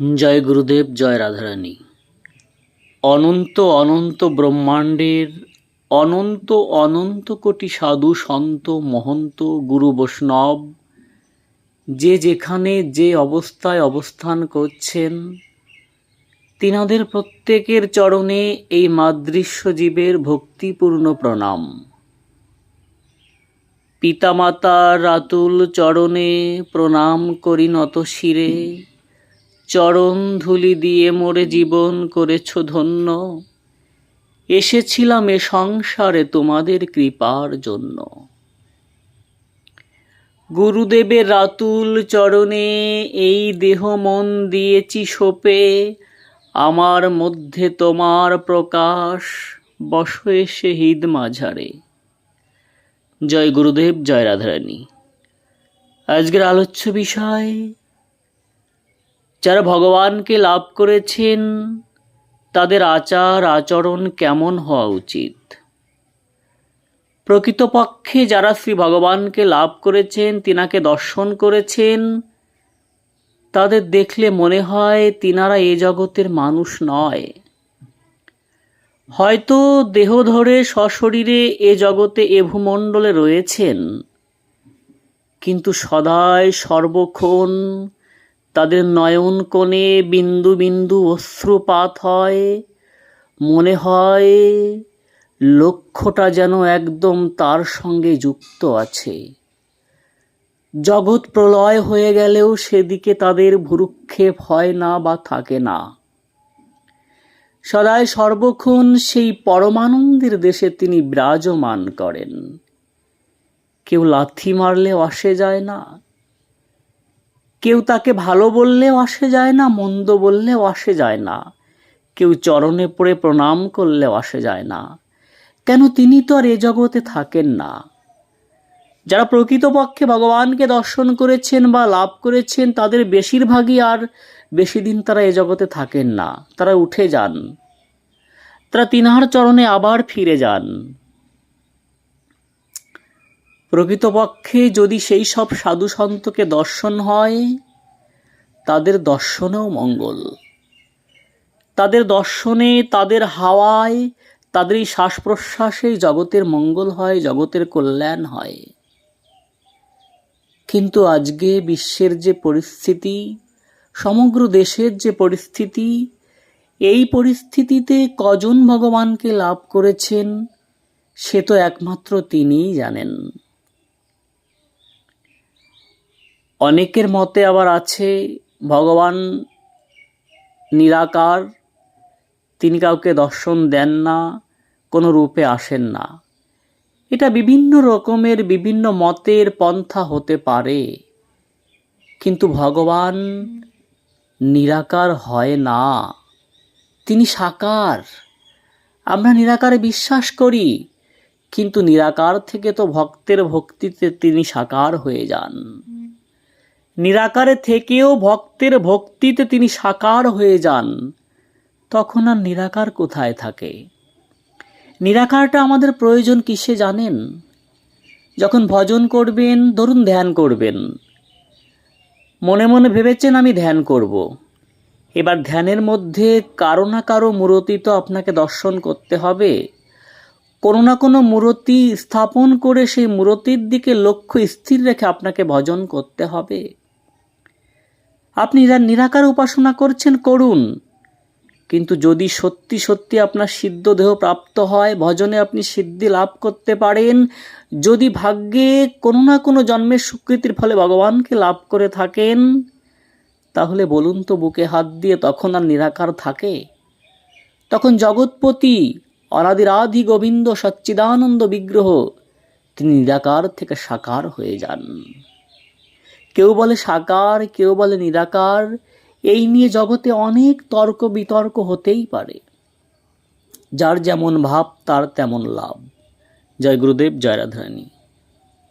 জয় গুরুদেব, জয় রাধারানী। অনন্ত অনন্ত ব্রহ্মাণ্ডের অনন্ত অনন্ত কোটি সাধু সন্ত মহন্ত গুরু বৈষ্ণব, যে যেখানে যে অবস্থায় অবস্থান করছেন, তিনাদের প্রত্যেকের চরণে এই মাদৃশ্য জীবের ভক্তিপূর্ণ প্রণাম। পিতামাতার আতুল চরণে প্রণাম করি নত শিরে। চরণ ধুলি দিয়ে মোরে জীবন করেছ ধন্য। এসেছিলাম এ সংসারে তোমাদের কৃপার জন্য। গুরুদেবের রাতুল চরণে এই দেহ মন দিয়েছি সোপে আমার মধ্যে তোমার প্রকাশ বস এসে হিদ মাঝারে। জয় গুরুদেব, জয় রাধারানী। আজকের আলোচ্য বিষয় যারা ভগবানকে লাভ করেছেন, তাদের আচার, আচরণ কেমন হওয়া উচিত? প্রকৃতপক্ষে যারা শ্রী ভগবানকে লাভ করেছেন, তিনাকে দর্শন করেছেন, তাদের দেখলে মনে হয় তিনারা এ জগতের মানুষ নয়। হয়তো দেহ ধরে সশরীরে এ জগতে এ ভূমণ্ডলে রয়েছেন, কিন্তু সদায় সর্বক্ষণ তাদের নয়ন কোণে বিন্দু বিন্দু অশ্রুপাত হয়। মনে হয় লক্ষ্যটা যেন একদম তার সঙ্গে যুক্ত আছে। জগৎ প্রলয় হয়ে গেলেও সেদিকে তাদের ভুরুক্ষেপ হয় না বা থাকে না। সদায় সর্বক্ষণ সেই পরমানন্দের দেশে তিনি বিরাজমান করেন। কেউ লাথি মারলে আসে যায় না। কেউ তাকে ভালো বললেও আসে যায় না, মন্দ বললেও আসে যায় না। কেউ চরণে পড়ে প্রণাম করলেও আসে যায় না। কেন তিনি তো আর এ জগতে থাকেন না? যারা প্রকৃতপক্ষে ভগবানকে দর্শন করেছেন বা লাভ করেছেন, তাদের বেশিরভাগই আর বেশি দিন তারা এ জগতে থাকেন না। তারা উঠে যান। তারা তিনার চরণে আবার ফিরে যান। প্রকৃতপক্ষে যদি সেই সব সাধু সন্তকে দর্শন হয়, তাদের দর্শনেও মঙ্গল। তাদের দর্শনে, তাদের হাওয়ায় তাদের এই শ্বাস প্রশ্বাসে জগতের মঙ্গল হয়, জগতের কল্যাণ হয়। কিন্তু আজকে বিশ্বের যে পরিস্থিতি, সমগ্র দেশের যে পরিস্থিতি, এই পরিস্থিতিতে কজন ভগবানকে লাভ করেছেন, সে তো একমাত্র তিনিই জানেন। অনেকের মতে আবার আছে ভগবান নিরাকার, তিনি কাউকে দর্শন দেন না, কোনো রূপে আসেন না। এটা বিভিন্ন রকমের, বিভিন্ন মতের পন্থা হতে পারে। কিন্তু ভগবান নিরাকার হয় না। তিনি সাকার। আমরা নিরাকারে বিশ্বাস করি, কিন্তু নিরাকার থেকে তো ভক্তের ভক্তিতে তিনি সাকার হয়ে যান। নিরাকারে থেকেও ভক্তের ভক্তিতে তিনি সাকার হয়ে যান। তখন আর নিরাকার কোথায় থাকে? নিরাকারটা আমাদের প্রয়োজন কিসে জানেন? যখন ভজন করবেন, ধরুন ধ্যান করবেন। মনে মনে ভেবেছেন আমি ধ্যান করব। এবার ধ্যানের মধ্যে কারও না কারও মূরতি তো আপনাকে দর্শন করতে হবে। কোনো না কোনো মূরতি স্থাপন করে সেই মূরতির দিকে লক্ষ্য স্থির রেখে আপনাকে ভজন করতে হবে। আপনি যার নিরাকার উপাসনা করছেন, করুন। কিন্তু যদি সত্যি সত্যি আপনার সিদ্ধ দেহ প্রাপ্ত হয়, ভজনে আপনি সিদ্ধি লাভ করতে পারেন। যদি ভাগ্যে কোনো না কোনো জন্মের স্বীকৃতির ফলে ভগবানকে লাভ করে থাকেন, তাহলে বলুন তো বুকে হাত দিয়ে তখন আর নিরাকার থাকে? তখন জগৎপতি অনাদিরাধি গোবিন্দ সচ্চিদানন্দ বিগ্রহ তিনি নিরাকার থেকে সাকার হয়ে যান। কেউ বলে সাকার, কেউ বলে নিরাকার। এই নিয়ে জগতে অনেক তর্ক বিতর্ক হতেই পারে। যার যেমন ভাব, তার তেমন লাভ। জয় গুরুদেব, জয় রাধারানী।